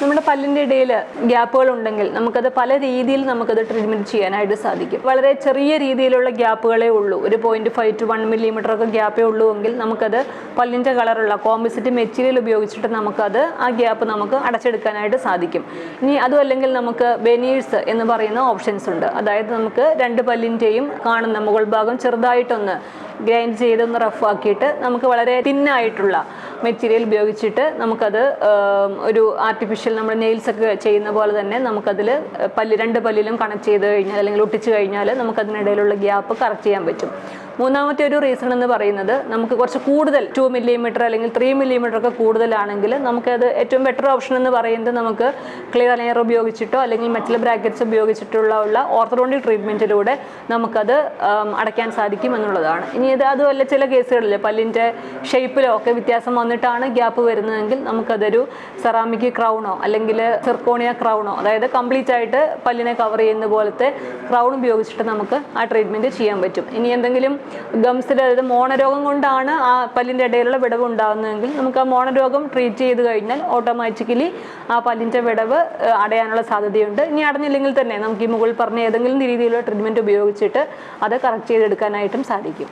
നമ്മുടെ പല്ലിന്റെ ഇടയിൽ ഗ്യാപ്പുകൾ ഉണ്ടെങ്കിൽ നമുക്കത് പല രീതിയിൽ നമുക്കത് ട്രീറ്റ്മെന്റ് ചെയ്യാനായിട്ട് സാധിക്കും. വളരെ ചെറിയ രീതിയിലുള്ള ഗ്യാപ്പുകളേ ഉള്ളൂ. ഒരു point five two one millimetre ഒക്കെ ഗ്യാപ്പേ ഉള്ളൂ എങ്കിൽ നമുക്കത് പല്ലിന്റെ കളറുള്ള കോമ്പസിറ്റ് മെറ്റീരിയൽ ഉപയോഗിച്ചിട്ട് നമുക്കത് ആ ഗ്യാപ്പ് നമുക്ക് അടച്ചെടുക്കാനായിട്ട് സാധിക്കും. ഇനി അതുമല്ലെങ്കിൽ നമുക്ക് വെനീഴ്സ് എന്ന് പറയുന്ന ഓപ്ഷൻസ് ഉണ്ട്. അതായത് നമുക്ക് രണ്ട് പല്ലിന്റെയും കാണുന്ന മുകൾ ഭാഗം ചെറുതായിട്ടൊന്ന് ഗ്രൈൻഡ് ചെയ്തൊന്ന് റഫ് ആക്കിയിട്ട് നമുക്ക് വളരെ തിന്നായിട്ടുള്ള മെറ്റീരിയൽ ഉപയോഗിച്ചിട്ട് നമുക്കത് ഒരു ആർട്ടിഫിഷ്യൽ നമ്മൾ നെയിൽസ് ഒക്കെ ചെയ്യുന്ന പോലെ തന്നെ നമുക്കതിൽ പല്ല് രണ്ട് പല്ലിലും കണക്ട് ചെയ്ത് കഴിഞ്ഞാൽ അല്ലെങ്കിൽ ഒട്ടിച്ച് കഴിഞ്ഞാൽ നമുക്കതിനിടയിലുള്ള ഗ്യാപ്പ് കറക്റ്റ് ചെയ്യാൻ പറ്റും. മൂന്നാമത്തെ ഒരു റീസൺ എന്ന് പറയുന്നത് നമുക്ക് കുറച്ച് കൂടുതൽ ടു മില്ലിമീറ്റർ അല്ലെങ്കിൽ ത്രീ മില്ലിമീറ്റർ ഒക്കെ കൂടുതലാണെങ്കിൽ നമുക്കത് ഏറ്റവും ബെറ്റർ ഓപ്ഷൻ എന്ന് പറയുന്നത് നമുക്ക് ക്ലിയർ ലെയർ ഉപയോഗിച്ചിട്ടോ അല്ലെങ്കിൽ മെറ്റൽ ബ്രാക്കറ്റ്സ് ഉപയോഗിച്ചിട്ടുള്ള ഉള്ള ഓർത്തഡോണ്ടിക് ട്രീറ്റ്മെന്റിലൂടെ നമുക്കത് അടയ്ക്കാൻ സാധിക്കും എന്നുള്ളതാണ്. ഇനി ഇത് അതുമല്ല ചില കേസുകളിൽ പല്ലിന്റെ ഷേപ്പിലോ ഒക്കെ വ്യത്യാസം വന്നിട്ടാണ് ഗ്യാപ്പ് വരുന്നതെങ്കിൽ നമുക്കതൊരു സെറാമിക് ക്രൗണോ അല്ലെങ്കിൽ സിർക്കോണിയ ക്രൗണോ അതായത് കംപ്ലീറ്റ് ആയിട്ട് പല്ലിനെ കവർ ചെയ്യുന്ന പോലത്തെ ക്രൗൺ ഉപയോഗിച്ചിട്ട് നമുക്ക് ആ ട്രീറ്റ്മെന്റ് ചെയ്യാൻ പറ്റും. ഇനി എന്തെങ്കിലും ഗംസിൽ അതായത് മോണരോഗം കൊണ്ടാണ് ആ പല്ലിന്റെ ഇടയിലുള്ള വിടവ് ഉണ്ടാകുന്നതെങ്കിൽ നമുക്ക് ആ മോണരോഗം ട്രീറ്റ് ചെയ്ത് കഴിഞ്ഞാൽ ഓട്ടോമാറ്റിക്കലി ആ പല്ലിന്റെ വിടവ് അടയാനുള്ള സാധ്യതയുണ്ട്. ഇനി അടഞ്ഞില്ലെങ്കിൽ തന്നെ നമുക്ക് ഈ മുകളിൽ പറഞ്ഞ ഏതെങ്കിലും രീതിയിലുള്ള ട്രീറ്റ്മെന്റ് ഉപയോഗിച്ചിട്ട് അത് കറക്റ്റ് ചെയ്തെടുക്കാനായിട്ടും സാധിക്കും.